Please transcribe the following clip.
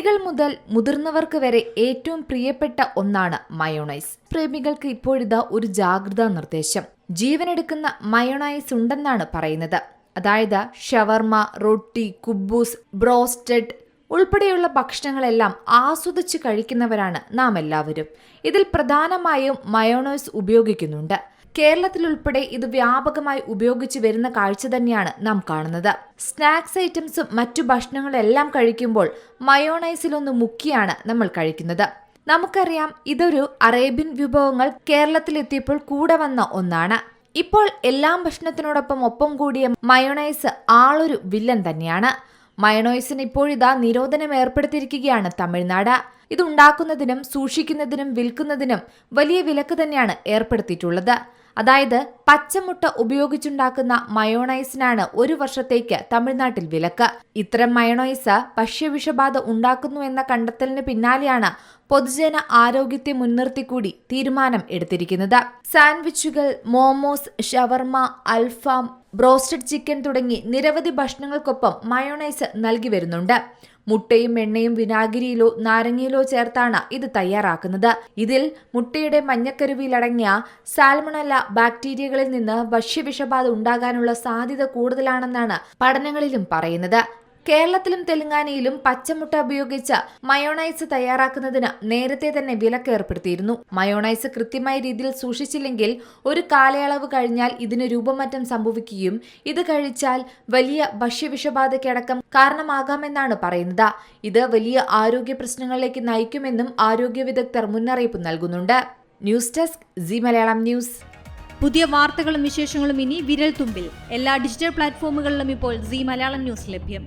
കുട്ടികൾ മുതൽ മുതിർന്നവർക്ക് വരെ ഏറ്റവും പ്രിയപ്പെട്ട ഒന്നാണ് മയോണൈസ്. പ്രേമികൾക്ക് ഇപ്പോഴിതാ ഒരു ജാഗ്രതാ നിർദ്ദേശം. ജീവനെടുക്കുന്ന മയോണൈസ് ഉണ്ടെന്നാണ് പറയുന്നത്. അതായത് ഷവർമ റൊട്ടി കുബൂസ് ബ്രോസ്റ്റഡ് ഉൾപ്പെടെയുള്ള ഭക്ഷണങ്ങളെല്ലാം ആസ്വദിച്ച് കഴിക്കുന്നവരാണ് നാം എല്ലാവരും ഇതിൽ പ്രധാനമായും മയോണൈസ് ഉപയോഗിക്കുന്നുണ്ട്. കേരളത്തിലുൾപ്പെടെ ഇത് വ്യാപകമായി ഉപയോഗിച്ചു വരുന്ന കാഴ്ച തന്നെയാണ് നാം കാണുന്നത്. സ്നാക്സ് ഐറ്റംസും മറ്റു ഭക്ഷണങ്ങളെല്ലാം കഴിക്കുമ്പോൾ മയോണൈസിലൊന്ന് മുക്കിയാണ് നമ്മൾ കഴിക്കുന്നത്. നമുക്കറിയാം ഇതൊരു അറേബ്യൻ വിഭവങ്ങൾ കേരളത്തിലെത്തിയപ്പോൾ കൂടെ വന്ന ഒന്നാണ്. ഇപ്പോൾ എല്ലാം ഭക്ഷണത്തിനോടൊപ്പം ഒപ്പം കൂടിയ മയോണൈസ് ആളൊരു വില്ലൻ തന്നെയാണ്. മയോണൈസിന് ഇപ്പോഴിതാ നിരോധനം ഏർപ്പെടുത്തിയിരിക്കുകയാണ് തമിഴ്നാട്. ഇത് ഉണ്ടാക്കുന്നതിനും സൂക്ഷിക്കുന്നതിനും വിൽക്കുന്നതിനും വലിയ വിലക്ക് തന്നെയാണ് ഏർപ്പെടുത്തിയിട്ടുള്ളത്. അതായത് പച്ചമുട്ട ഉപയോഗിച്ചുണ്ടാക്കുന്ന മയോണൈസിനാണ് ഒരു വർഷത്തേക്ക് തമിഴ്നാട്ടിൽ വിലക്ക്. ഇത്തരം മയോണൈസ് ഭക്ഷ്യവിഷബാധ ഉണ്ടാക്കുന്നു എന്ന കണ്ടെത്തലിന് പിന്നാലെയാണ് പൊതുജന ആരോഗ്യത്തെ മുൻനിർത്തി കൂടി തീരുമാനം എടുത്തിരിക്കുന്നത്. സാൻഡ്വിച്ചുകൾ മോമോസ് ഷവർമ അൽഫാം ബ്രോസ്റ്റഡ് ചിക്കൻ തുടങ്ങി നിരവധി ഭക്ഷണങ്ങൾക്കൊപ്പം മയോണൈസ് നൽകി വരുന്നുണ്ട്. മുട്ടയും എണ്ണയും വിനാഗിരിയിലോ നാരങ്ങയിലോ ചേർത്താണ് ഇത് തയ്യാറാക്കുന്നത്. ഇതിൽ മുട്ടയുടെ മഞ്ഞക്കരുവിയിലടങ്ങിയ സാൽമണല്ല ബാക്ടീരിയകളിൽ നിന്ന് ഭക്ഷ്യവിഷബാധ ഉണ്ടാകാനുള്ള സാധ്യത കൂടുതലാണെന്നാണ് പഠനങ്ങളിലും പറയുന്നത്. കേരളത്തിലും തെലങ്കാനയിലും പച്ചമുട്ട ഉപയോഗിച്ച് മയോണൈസ് തയ്യാറാക്കുന്നതിന് നേരത്തെ തന്നെ വിലക്ക് ഏർപ്പെടുത്തിയിരുന്നു. മയോണൈസ് കൃത്യമായ രീതിയിൽ സൂക്ഷിച്ചില്ലെങ്കിൽ ഒരു കാലയളവ് കഴിഞ്ഞാൽ ഇതിന് രൂപമാറ്റം സംഭവിക്കുകയും ഇത് കഴിച്ചാൽ വലിയ ഭക്ഷ്യവിഷബാധയ്ക്കടക്കം കാരണമാകാമെന്നാണ് പറയുന്നത്. ഇത് വലിയ ആരോഗ്യ പ്രശ്നങ്ങളിലേക്ക് നയിക്കുമെന്നും ആരോഗ്യ വിദഗ്ധർ മുന്നറിയിപ്പ് നൽകുന്നുണ്ട്. News desk Zee Malayalam news. പുതിയ വാർത്തകളും വിശേഷങ്ങളും ഇനി വിരൽ തുമ്പിൽ എല്ലാ ഡിജിറ്റൽ പ്ലാറ്റ്ഫോമുകളിലും ഇപ്പോൾ സി മലയാളം ന്യൂസ് ലഭ്യം.